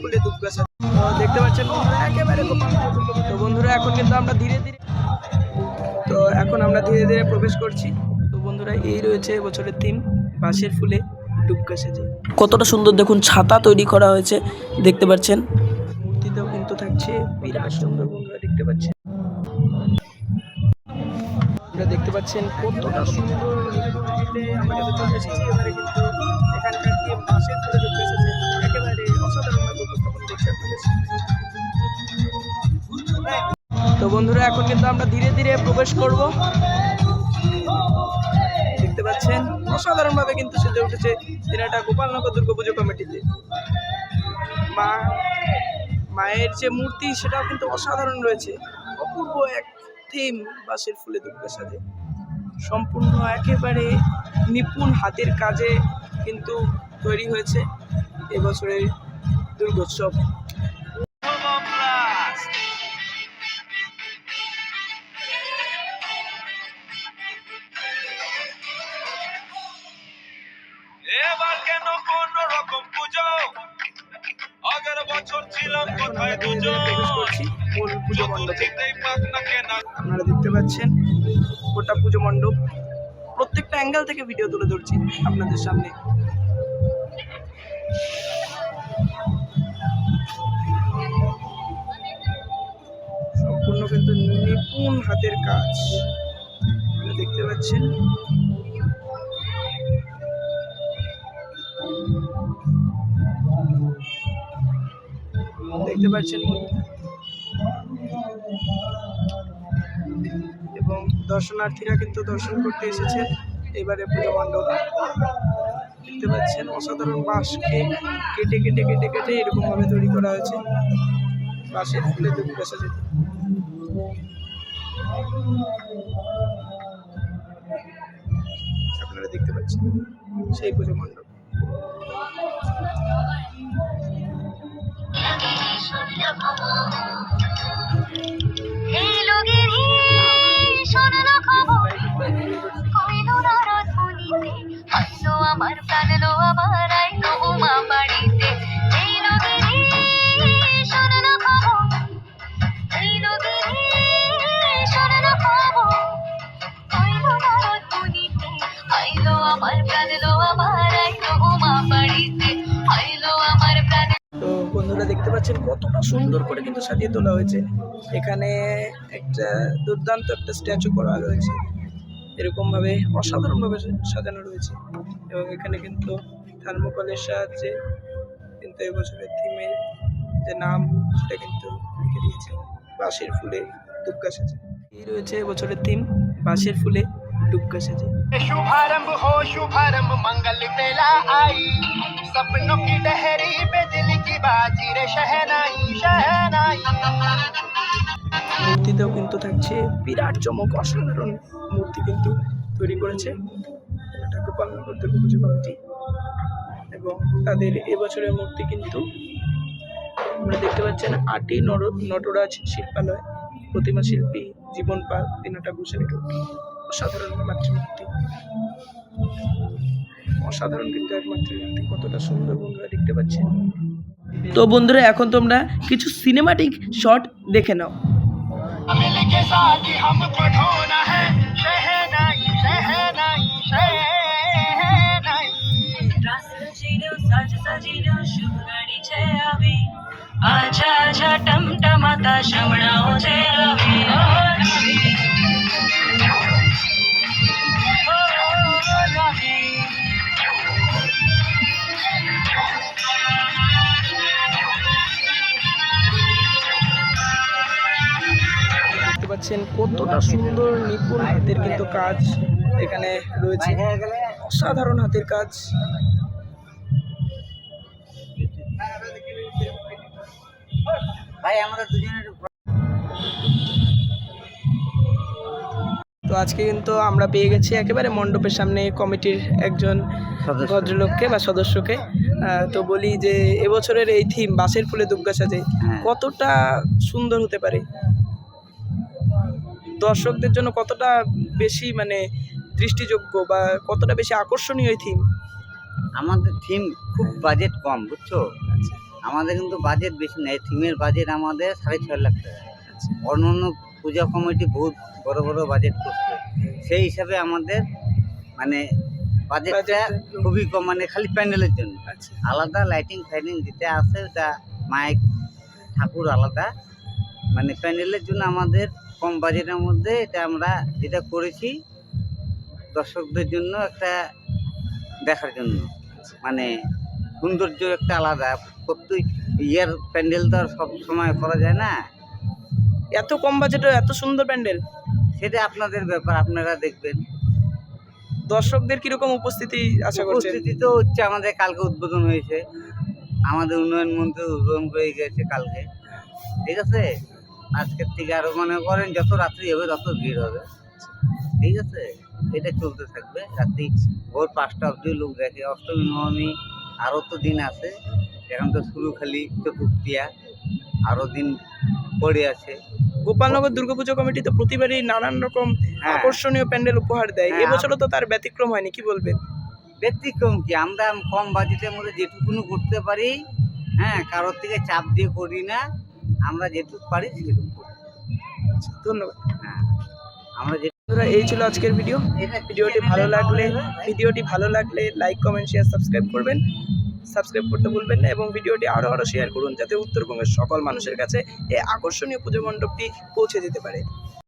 ফুলে দুর্গা তো দেখতে পাচ্ছেন বন্ধুরা একেবারে তো বন্ধুরা এখন কিন্তু আমরা ধীরে ধীরে তো এখন আমরা ধীরে ধীরে প্রবেশ করছি। তো বন্ধুরা এই রয়েছে এবছরের থিম বাঁশের ফুলে ডুবকা সেজে। কতটা সুন্দর দেখুন ছাতা তৈরি করা হয়েছে দেখতে পাচ্ছেন। মূর্তিতেও কিন্তু থাকছে বিরাট সুন্দর বন্ধুরা দেখতে পাচ্ছেন। আপনারা দেখতে পাচ্ছেন কতটা সুন্দর চলে এসেছি এবারে কিন্তু তো বন্ধুরা, এখন কিন্তু আমরা ধীরে ধীরে প্রবেশ করব। দেখতে পাচ্ছেন, অসাধারণভাবে কিন্তু সেজে উঠেছে দিনাটা গোপালনগর দুর্গা পুজো কমিটিতে। মা, মায়ের যে মূর্তি, সেটাও কিন্তু অসাধারণ রয়েছে। অপূর্ব এক থিম বাঁশের ফুলে দুর্গা সাজে। সম্পূর্ণ একেবারে নিপুণ হাতের কাজে কিন্তু তৈরি হয়েছে এবছরের দুর্গোৎসব। এখন আমরা ধীরে ধীরে প্রবেশ করছি মূল পুজো মণ্ডপে। চতুর্দিকেই পাক না কেনা আপনারা দেখতে পাচ্ছেন গোটা পুজো মণ্ডপ। প্রত্যেকটা অ্যাঙ্গেল থেকে ভিডিও তুলে ধরছি আপনাদের সামনে। সম্পূর্ণ কিন্তু নিপুণ হাতের কাজ। দেখতে পাচ্ছেন। দেখতে পাচ্ছেন এবং দর্শনার্থীরা কিন্তু দর্শন করতে এসেছে। এবারে পুজো মণ্ডপ দেখতে পাচ্ছেন, অসাধারণ বাঁশকে কেটে কেটে কেটে কেটে এরকমভাবে তৈরি করা হয়েছে। বাঁশের ফুলে দুর্গা সাজে আপনারা দেখতে পাচ্ছেন সেই পুজো মণ্ডপ। আমার প্রাণ লো আমার আইলো উমা বাড়িতে। এই লগের হি শোনো খবর, এই লগের হি শোনো খবর আইলো আমার প্রাণ লো বন্ধুরা দেখতে পাচ্ছেন কতটা সুন্দর করে কিন্তু সাজিয়ে তোলা হয়েছে। এখানে একটা দুর্দান্ত একটা স্ট্যাচু করা রয়েছে। এরকমভাবে অসাধারণভাবে সাজানো রয়েছে। এবং এখানে কিন্তু থার্মোকলের সাহায্যে কিন্তু এবছরের থিমের যে নাম, সেটা কিন্তু লিখে দিয়েছে। বাঁশের ফুলে দুর্গা সাজে। এই রয়েছে এবছরের থিম বাঁশের ফুলে দুর্গা সাজে शुभारंभ हो शुभारंभ मंगल मेला आई सपनों की डहरी पे दिल की बाजी रे शहनाई शहनाई মূর্তিতেও কিন্তু থাকছে বিরাট চমক অসাধারণ মূর্তি কিন্তু তৈরি করেছে এটা গোপালনগর দুর্গা পুজো কমিটি এবং তাদের এবছরের মূর্তি কিন্তু আপনারা দেখতে পাচ্ছেন আটি নর নটরাজ শিল্পালয় প্রতিমা শিল্পী জীবন পাল দিনটা ঘোষের অসাধারণ মাতৃমূর্তি। অসাধারণ কিন্তু এক মাতৃমূর্তি কতটা সুন্দর বন্ধুরা দেখতে পাচ্ছেন। তো বন্ধুরা এখন তোমরা কিছু সিনেমাটিক শট দেখে নাও। আচ্ছা আচ্ছা টমটমাতা শ্রমণাও যে রবি পাচ্ছেন কতটা সুন্দর নিপুণ হাতের কিন্তু কাজ এখানে রয়েছে। অসাধারণ হাতের কাজ। ভাই আমাদের দুজনের তো আজকে কিন্তু আমরা পেয়ে গেছি একেবারে মণ্ডপের সামনে কমিটির একজন ভদ্রলোককে বা সদস্যকে। আহ, তো বলি যে এবছরের এই থিম বাঁশের ফুলে দুর্গা সাজে কতটা সুন্দর হতে পারে? দর্শকদের জন্য কতটা বেশি মানে দৃষ্টিযোগ্য বা কতটা বেশি আকর্ষণীয় এই থিম আমাদের থিম খুব বাজেট কম বুঝছ? আমাদের কিন্তু বাজেট বেশি নেই থিমের বাজেট আমাদের সাড়ে ছয় লাখ টাকা। আচ্ছা। অন্য অন্য পূজা কমিটি বহুত বড় বড় বাজেট করছে। সেই হিসাবে আমাদের মানে বাজেটটা বাজেটটা খুবই কম মানে খালি প্যান্ডেলের জন্য। আচ্ছা। আলাদা লাইটিং ফাইটিং যেটা আছে ওটা মাইক ঠাকুর আলাদা। মানে প্যান্ডেলের জন্য আমাদের কম বাজেটের মধ্যে এটা আমরা যেটা করেছি দর্শকদের জন্য একটা দেখার জন্য। মানে সৌন্দর্য একটা আলাদা। প্রত্যেক ইয়ার প্যান্ডেল তো আর সব সময় করা যায় না। এত কম বাজেটে এত সুন্দর প্যান্ডেল? সেটা আপনাদের ব্যাপার আপনারা দেখবেন। দর্শকদের কীরকম উপস্থিতি আশা করছেন? উপস্থিতি তো হচ্ছে আমাদের কালকে উদ্বোধন হয়েছে। আমাদের উন্নয়ন মন্ত্রী উদ্বোধন করে গেছে কালকে। ঠিক আছে? আজকের থেকে আরও মনে করেন যত রাত্রি হবে তত ভিড় হবে। ঠিক আছে? এটা চলতে থাকবে। রাত্রি ভোর পাঁচটা অবধি লোক দেখে। অষ্টমী নবমী আরও তো দিন আছে। এখন তো শুরু খালি চতুর্থিয়া। আরও দিন পড়ে আছে। গোপালনগর দুর্গাপুজো কমিটি তো প্রতিবারই নানান রকম হ্যাঁ। আকর্ষণীয় প্যান্ডেল উপহার দেয়। হ্যাঁ, এবছরও তো তার ব্যতিক্রম হয়নি কি বলবেন? ব্যতিক্রম কি? আমরা কম বাজেটের মধ্যে যেটুকুনি করতে পারি হ্যাঁ কারোর থেকে চাপ দিয়ে করি না। আমরা যেহেতু পারি সেটুকু করি আচ্ছা, ধন্যবাদ। হ্যাঁ আমরা যে এই ছিল আজকের ভিডিও। ভিডিওটি ভালো লাগলে ভিডিওটি ভালো লাগলে লাইক কমেন্ট শেয়ার সাবস্ক্রাইব করবেন। সাবস্ক্রাইব করতে ভুলবেন না এবং ভিডিওটি আরও আরও শেয়ার করুন যাতে উত্তরবঙ্গের সকল মানুষের কাছে এই আকর্ষণীয় পুজো মণ্ডপটি পৌঁছে যেতে পারে।